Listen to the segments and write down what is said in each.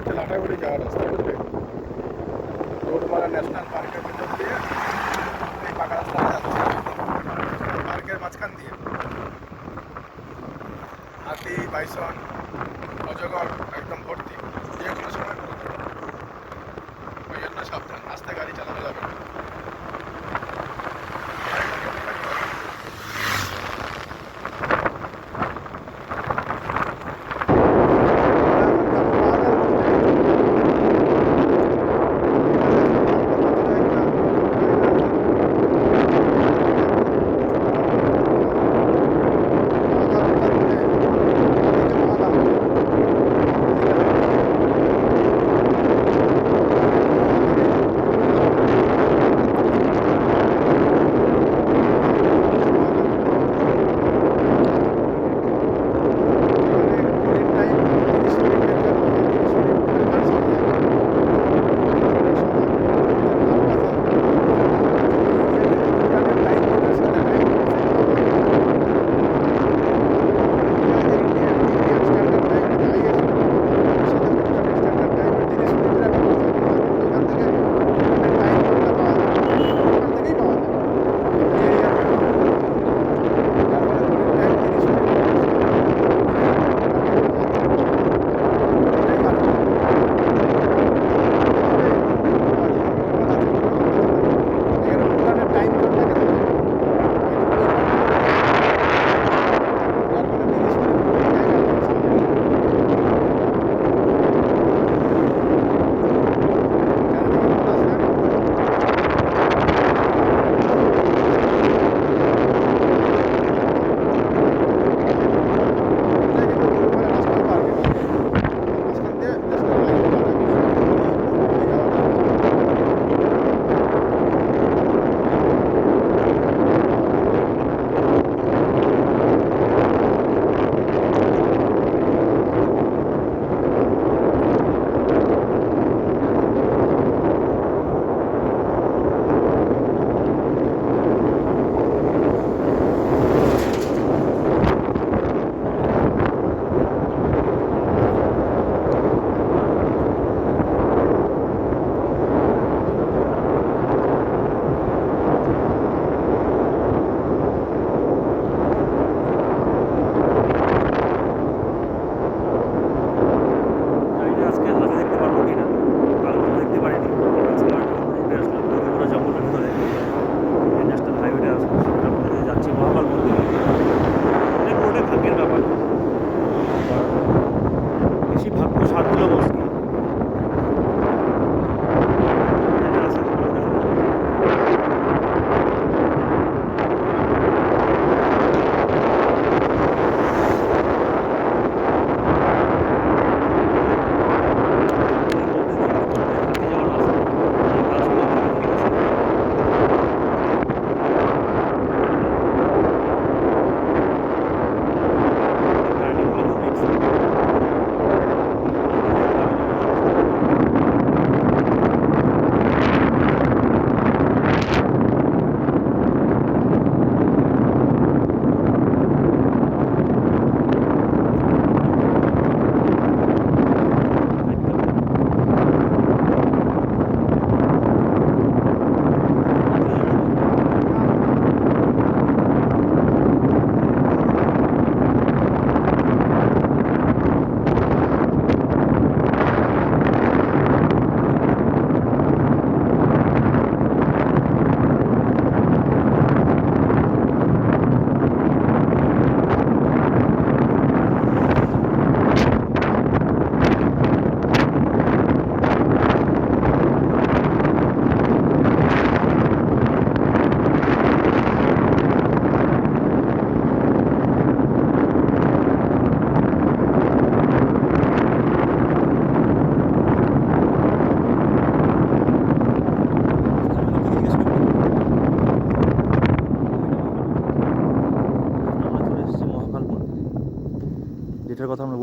হচ্ছে লাটাগুড়ি যাওয়ার রাস্তা বুঝলে রোডমালা ন্যাশনাল পার্কের ভিতর দিয়ে এই পাকা রাস্তা যাচ্ছে। পার্কের মাঝখান দিয়ে। হাতি, বাইসন, অজগর একদম ভর্তি। যে কোনো সময়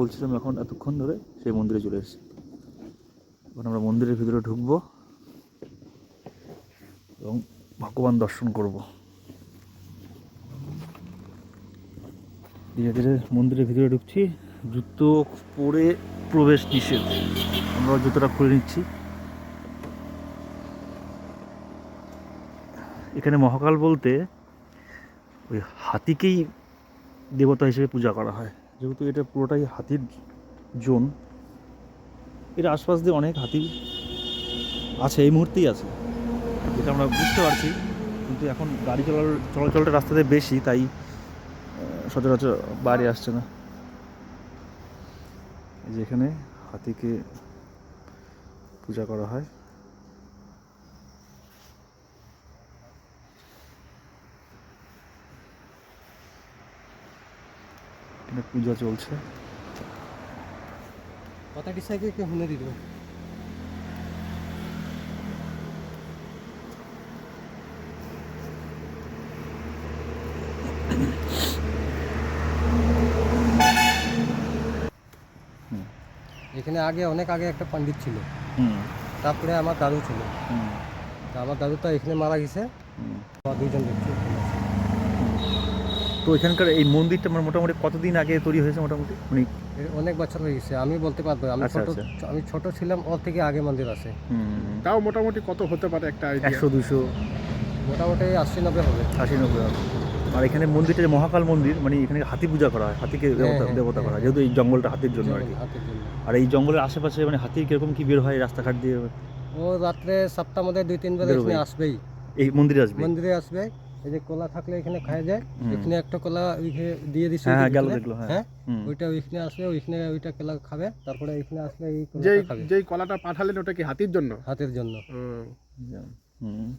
বলছিলাম এখন এতক্ষণ ধরে সেই মন্দিরে চলে এসেছি। এখন আমরা মন্দিরের ভিতরে ঢুকবো এবং ভগবান দর্শন করব। ধীরে ধীরে মন্দিরের ভিতরে ঢুকছি। জুতো পরে প্রবেশ নিষেধ। আমরা জুতোটা খুলে নিচ্ছি। এখানে মহাকাল বলতে ওই হাতিকেই দেবতা হিসেবে পূজা করা হয়। যেহেতু এটা পুরোটাই হাতির জোন, এর আশপাশ দিয়ে অনেক হাতি আছে, এই মুহূর্তেই আছে। যেটা আমরা বুঝতে পারছি, কিন্তু এখন গাড়ি চলার চলাচলটা রাস্তাতে বেশি, তাই সচরাচর বাইরে আসছে না। যেখানে হাতিকে পূজা করা হয়। এখানে পূজা চলছে। কথাটি সাইকে কে শুনে দিল। এখানে আগে অনেক আগে একটা পণ্ডিত ছিল। হুম। তারপরে আমার দাদু ছিল। আমার দাদু তো এখানে মারা গেছে। দুইজন ব্যক্তি আছে। তো এখানকার এই মন্দিরটা মানে মোটামুটি কতদিন আগে তৈরি হয়েছে মোটামুটি? মানে অনেক বছর হয়ে গেছে আমি বলতে পারব আমি আচ্ছা, ছোট আমি ছোট ছিলাম ওর থেকে আগে মন্দির আছে। তাও মোটামুটি কত হতে পারে একটা একশো দুশো মোটামুটি আশি নব্বই হবে। আশি নব্বই হবে। আর এখানে মন্দিরটা যে মহাকাল মন্দির মানে এখানে হাতি পূজা করা হয় হাতিকে দেবতা হ্যাঁ, দেবতা করা হয় হ্যাঁ। যেহেতু এই জঙ্গলটা হাতির জন্য আর কি। আর এই জঙ্গলের আশেপাশে মানে হাতির কীরকম কি বের হয় রাস্তাঘাট দিয়ে? ও রাত্রে সপ্তাহ মধ্যে দুই তিন বেলা আসবেই। এই মন্দিরে আসবে? মন্দিরে আসবে। এই যে কলা থাকলে এখানে খাওয়া যায়। এখানে একটা কলা দিয়ে দিছে হ্যাঁ হ্যাঁ গেল দেখল হ্যাঁ। হ্যাঁ? ওইটা ওইখানে আসবে ওইখানে ওইটা কলা খাবে তারপরে এখানে আসলে এই যেই কলাটা খাবে। যেই কলাটা পাঠালেন ওটা কি হাতির জন্য? হাতের জন্য। হুম। হুম।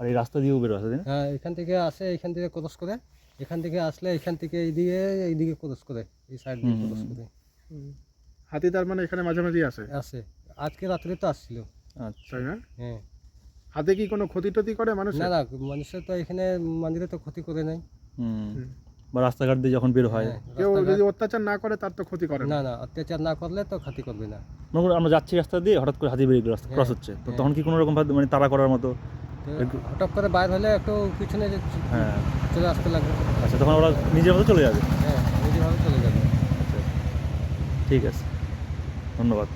আর এই রাস্তা দিয়েও বেরো আছে হ্যাঁ এখান থেকে আসে এখান থেকে ক্রস করে। এখান থেকে আসলে এখান থেকে এইদিকে এইদিকে ক্রস করে এই সাইড দিয়ে ক্রস করে। হাতি তার মানে এখানে মাঝে মাঝে আসে? আসে। আজকে রাত্রে তো আসছিল। আচ্ছা। হ্যাঁ। হাতে কি কোনো ক্ষতি টতি করে মানুষ না না মানুষের তো এখানে মন্দিরে তো ক্ষতি করে নাই। বা রাস্তাঘাট দিয়ে যখন বের হয়। হ্যাঁ, কেউ যদি অত্যাচার না করে তার তো ক্ষতি করে না। না না অত্যাচার না করলে তো ক্ষতি করবে না। মনে করো আমরা যাচ্ছি রাস্তা দিয়ে হঠাৎ করে হাতি বেরিয়ে রাস্তা হ্যাঁ, ক্রস হচ্ছে। তো হ্যাঁ। তখন কি কোনো রকম ভাবে মানে তাড়া করার মতো হঠাৎ করে বাইর হলে একটু পিছনে যে হ্যাঁ। চলে আসতে লাগবে। আচ্ছা তখন ওরা নিজের মতো চলে যাবে? হ্যাঁ নিজেভাবে চলে যাবে। আচ্ছা। ঠিক আছে। ধন্যবাদ।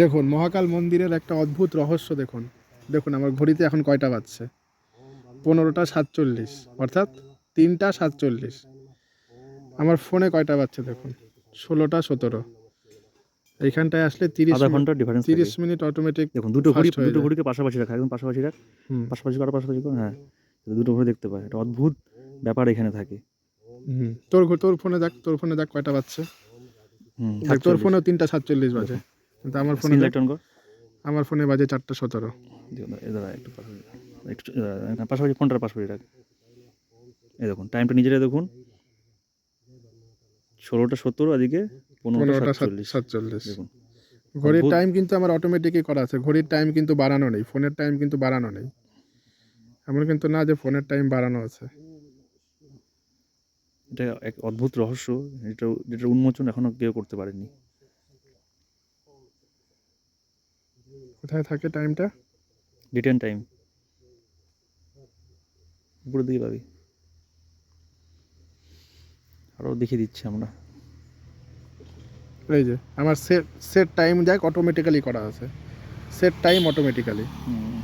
দেখুন মহাকাল মন্দিরের একটা অদ্ভুত রহস্য দেখুন। দেখুন আমার ঘড়িতে এখন কয়টা বাজছে? পনেরোটা সাতচল্লিশ অর্থাৎ তিনটা সাতচল্লিশ। আমার ফোনে কয়টা বাজছে দেখুন? ষোলোটা সতেরো। এইখানটায় আসলে তিরিশ ঘণ্টা ডিফারেন্স তিরিশ মিনিট অটোমেটিক দেখুন দুটো ঘড়ি দুটো। ঘড়িকে পাশাপাশি রাখা একদম পাশাপাশি রাখ। পাশাপাশি করো পাশাপাশি করো হ্যাঁ। দুটো ঘড়ি দেখতে পাই এটা অদ্ভুত ব্যাপার এখানে থাকে। তোর তোর ফোনে দেখ তোর ফোনে দেখ কয়টা বাজছে? তোর ফোনেও তিনটা সাতচল্লিশ বাজে। কিন্তু আমার ফোনে দেখ কর। আমার ফোনে বাজে চারটা সতেরো। একটু পাশাপাশি একটু না, পাশাপাশি ফোনটার পাশাপাশি রাখ এই দেখুন টাইমটা নিজেরাই দেখুন। ষোলোটা সত্তর এদিকে পনেরোটা সাতচল্লিশ। সাতচল্লিশ। দেখুন। ঘড়ির টাইম কিন্তু আমার অটোমেটিকই করা আছে। ঘড়ির টাইম কিন্তু বাড়ানো নেই ফোনের টাইম কিন্তু বাড়ানো নেই। এমন কিন্তু না যে ফোনের টাইম বাড়ানো আছে। এটা এক অদ্ভুত রহস্য এটা যেটা উন্মোচন এখনও কেউ করতে পারেনি। কোথায় থাকে টাইমটা রিটার্ন টাইম উপরের দিকে পাবি আরও দেখিয়ে দিচ্ছি আমরা। এই যে আমার সেট সেট টাইম দেখ অটোমেটিক্যালি করা আছে। সেট টাইম অটোমেটিক্যালি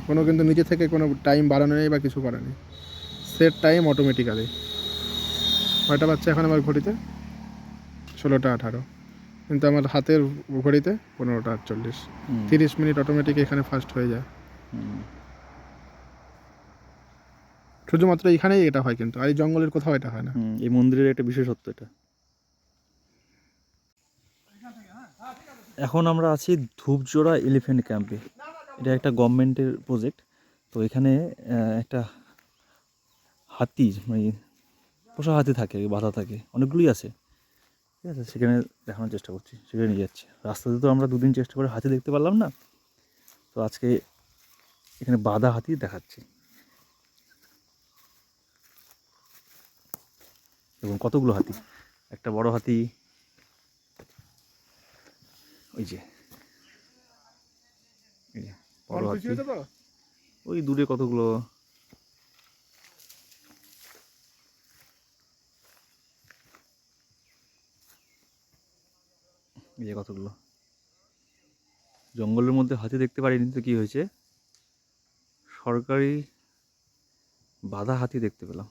কোনো কিন্তু নিজে থেকে কোনো টাইম বাড়ানো নেই বা কিছু করা নেই। সেট টাইম অটোমেটিক্যালি কয়টা বাচ্চা এখন আমার ঘড়িতে? ষোলোটা আঠারো। কিন্তু আমার হাতের ঘড়িতে পনেরোটা আটচল্লিশ। তিরিশ মিনিট অটোমেটিক এখানে ফার্স্ট হয়ে যায়। শুধুমাত্র এখানেই এটা হয় কিন্তু আর এই জঙ্গলের কোথাও এটা হয় না। এই মন্দিরের একটা বিশেষত্ব এটা। এখন আমরা আছি ধূপজোড়া এলিফ্যান্ট ক্যাম্পে এটা একটা গভর্নমেন্টের প্রজেক্ট তো এখানে একটা হাতি মানে পোষা হাতি থাকে বাধা থাকে অনেকগুলোই আছে। ঠিক আছে? সেখানে দেখানোর চেষ্টা করছি সেখানে নিয়ে যাচ্ছি। রাস্তাতে তো আমরা দুদিন চেষ্টা করে হাতি দেখতে পারলাম না। তো আজকে এখানে বাধা হাতি দেখাচ্ছি। এবং কতগুলো হাতি? একটা বড় হাতি ওই যে যে বড় হাতি। ওই দূরে কতগুলো এই যে কতগুলো? জঙ্গলের মধ্যে হাতি দেখতে পারিনি, তো কী হয়েছে? সরকারি বাধা হাতি দেখতে পেলাম।